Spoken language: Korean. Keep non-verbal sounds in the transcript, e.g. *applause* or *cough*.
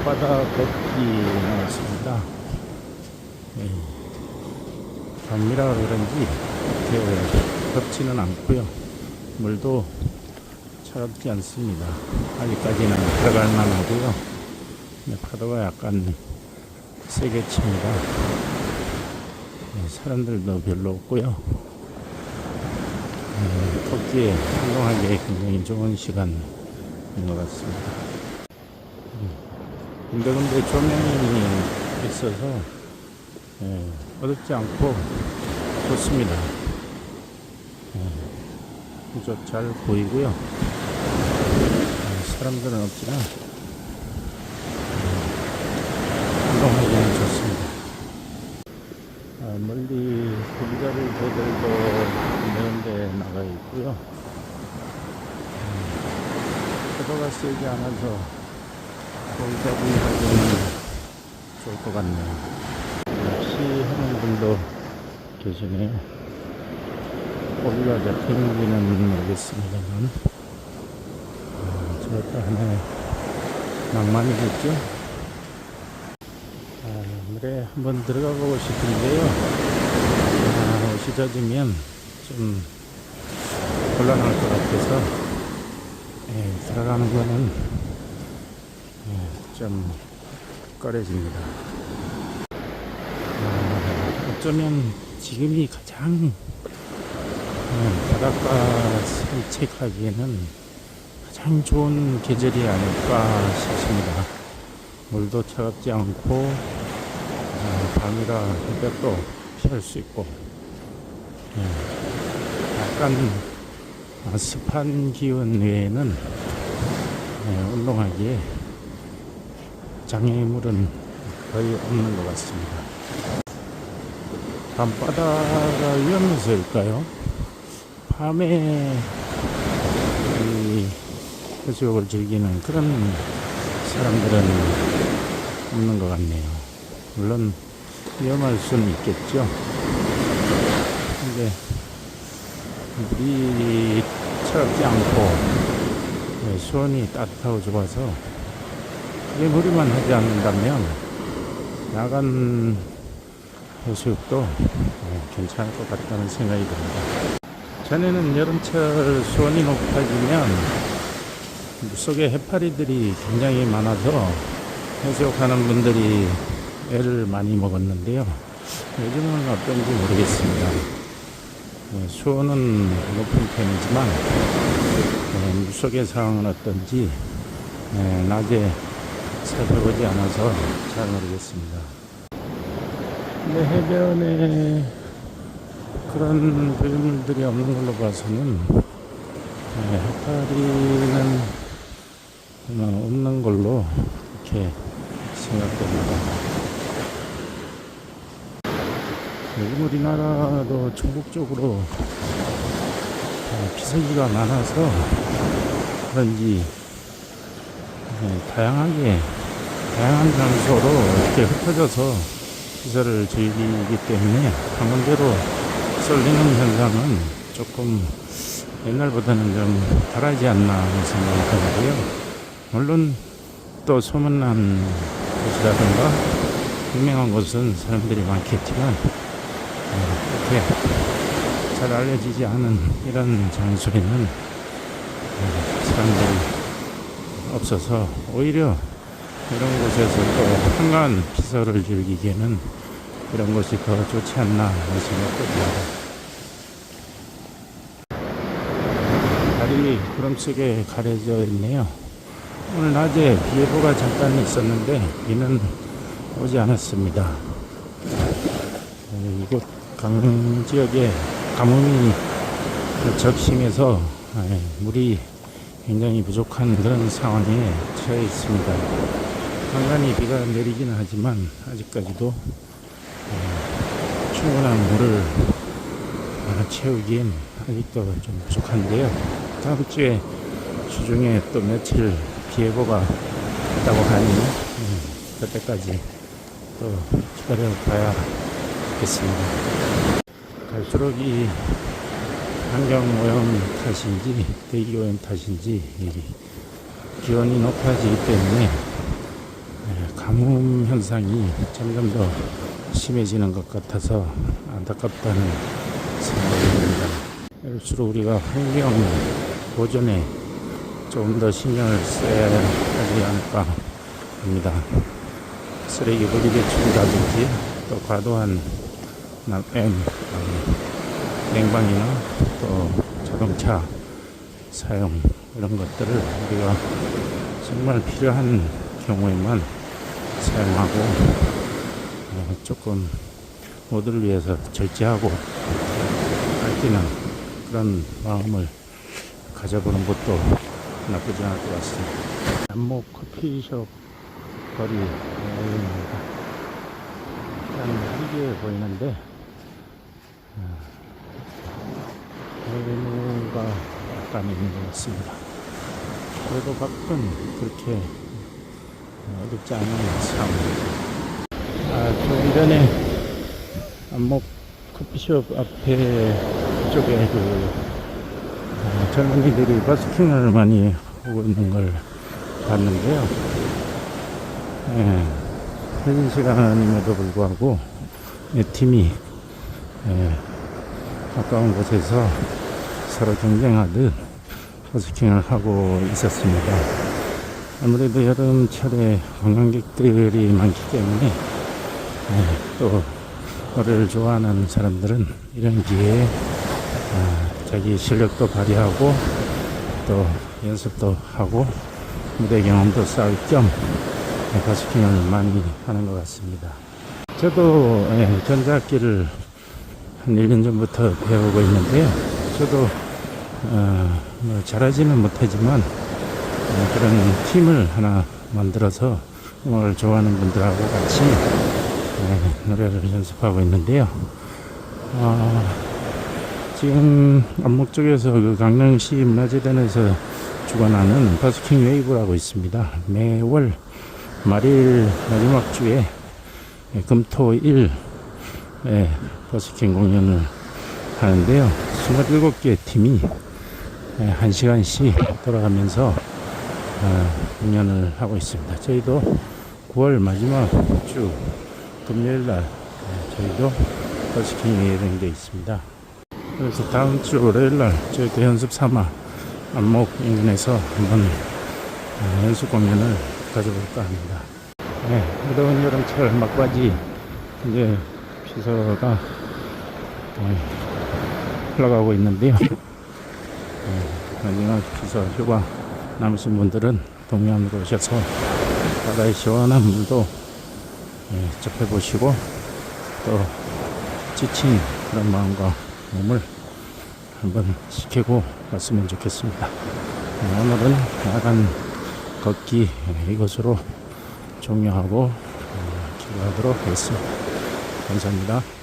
밤바다 걷기 나왔습니다. 네. 밤이라 그런지 이렇게 덥지는 않고요. 물도 차갑지 않습니다. 아직까지는 들어갈 만하고요. 네, 파도가 약간 세게 칩니다. 네, 사람들도 별로 없고요. 네, 걷기에 활동하기에 굉장히 좋은 시간인 것 같습니다. 근데 근데 조명이 있어서 예, 어둡지 않고 좋습니다. 예, 이쪽 잘 보이고요. 예, 사람들은 없지만 예, 운동하기는 좋습니다. 아, 멀리 공자를 배들도 있는데 나가 있고요. 예, 파도가 세지 않아서 하기는 좋을 것 같네요. 낚시 하는 분도 계시네요. 고기가 잡히는지는 모르겠습니다만, 아, 저것도 하나의 낭만이겠죠? 아, 물에 한번 들어가 보고 싶은데요. 아, 옷이 젖으면 좀 곤란할 것 같아서, 예, 들어가는 거는 예, 좀 꺼려집니다. 아, 어쩌면 지금이 가장 예, 바닷가 산책하기에는 가장 좋은 계절이 아닐까 싶습니다. 물도 차갑지 않고 아, 밤이라 햇볕도 피할 수 있고 예, 약간 아, 습한 기운 외에는 예, 운동하기에 장애물은 거의 없는 것 같습니다. 밤바다가 위험해서일까요? 밤에 이 해수욕을 즐기는 그런 사람들은 없는 것 같네요. 물론 위험할 수는 있겠죠. 근데 물이 차갑지 않고 네, 수온이 따뜻하고 좋아서 크게 무리만 하지 않는다면 야간 해수욕도 어, 괜찮을 것 같다는 생각이 듭니다. 전에는 여름철 수온이 높아지면 물속에 해파리들이 굉장히 많아서 해수욕하는 분들이 애를 많이 먹었는데요. 요즘은 어떤지 모르겠습니다. 네, 수온은 높은 편이지만 네, 물속의 상황은 어떤지 네, 낮에 살펴보지 않아서 잘 모르겠습니다. 근데 해변에 그런 별물들이 없는 걸로 봐서는 네, 해파리는 아마 없는 걸로 이렇게 생각됩니다. 요즘 우리나라도 전국 적으로 어, 피서지가 많아서 그런지 네, 다양하게 다양한 장소로 이렇게 흩어져서 피서를 즐기기 때문에 한 군데로 쏠리는 현상은 조금 옛날보다는 좀 덜하지 않나 생각이 들고요. 물론 또 소문난 곳이라든가 유명한 곳은 사람들이 많겠지만 어, 이렇게 잘 알려지지 않은 이런 장소에는 어, 사람들이 없어서 오히려 이런 곳에서 또 한가한 피서를 즐기기에는 이런 곳이 더 좋지 않나 하는 생각도 듭니다. 달이 구름 속에 가려져 있네요. 오늘 낮에 비 예보가 잠깐 있었는데 비는 오지 않았습니다. 어, 이곳 강 지역에 가뭄이 적심해서 예, 물이 굉장히 부족한 그런 상황에 처해 있습니다. 간간히 비가 내리기는 하지만 아직까지도 어, 충분한 물을 어, 채우기엔 아직도 좀 부족한데요. 다음 주에 주중에 또 며칠 비 예보가 있다고 하니 음, 그때까지 또 기다려 봐야겠습니다. 갈수록 이 환경 오염 탓인지 대기 오염 탓인지 이 기온이 높아지기 때문에 예, 가뭄 현상이 점점 더 심해지는 것 같아서 안타깝다는 생각이 듭니다. 이럴수록 우리가 환경 보존에 좀 더 신경을 써야 하지 않을까 합니다. 쓰레기 분리 배출이라든지 또 과도한 냉방이나 또 자동차 사용 이런 것들을 우리가 정말 필요한 경우에만 사용하고 어, 조금 모두를 위해서 절제하고 아끼는 그런 마음을 가져보는 것도 나쁘지 않을 것 같습니다. 안목 커피숍 거리입니다. 약간 희귀해 보이는데 외모가 약간 있는 것 같습니다. 그래도 가끔 그렇게 어렵지 않은 상황. 아, 좀 전에 안목 커피숍 앞에 쪽에 그 어, 젊은이들이 버스킹을 많이 하고 있는 걸 봤는데요. 예, 늦은 시간임에도 불구하고 이 팀이 예, 가까운 곳에서 서로 경쟁하듯 버스킹을 하고 있었습니다. 아무래도 여름철에 관광객들이 많기 때문에 예, 또 노래를 좋아하는 사람들은 이런 기회에 아, 자기 실력도 발휘하고 또 연습도 하고 무대 경험도 쌓을 겸 예, 버스킹을 많이 하는 것 같습니다. 저도 예, 전자악기를 한 1년 전부터 배우고 있는데요. 저도 어, 뭐 잘하지는 못하지만 어, 그런 팀을 하나 만들어서 음악을 좋아하는 분들하고 같이 예, 노래를 연습하고 있는데요. 어, 지금 안목 쪽에서 그 강릉시 문화재단에서 주관하는 버스킹 웨이브라고 있습니다. 매월 말일 마지막 주에 예, 금토일 예, 버스킹 공연을 하는데요. 27개 팀이 예, 1시간씩 돌아가면서 어, 공연을 하고 있습니다. 저희도 9월 마지막 주 금요일 날 예, 저희도 버스킹이 예정되어 있습니다. 그래서 다음 주 월요일 날 저희도 연습 삼아 안목 인근에서 한번 어, 연습 공연을 가져볼까 합니다. 네, 무더운 여름철 막바지 이제 피서가 네, 흘러가고 있는데요. *laughs* 네, 마지막 피서 휴가 남으신 분들은 동해안으로 오셔서 바다의 시원한 물도 네, 접해보시고 또 지친 그런 마음과 몸을 한번 식히고 갔으면 좋겠습니다. 네, 오늘은 야간 걷기 네, 이것으로 종료하고 어, 기도하도록 하겠습니다. 감사합니다.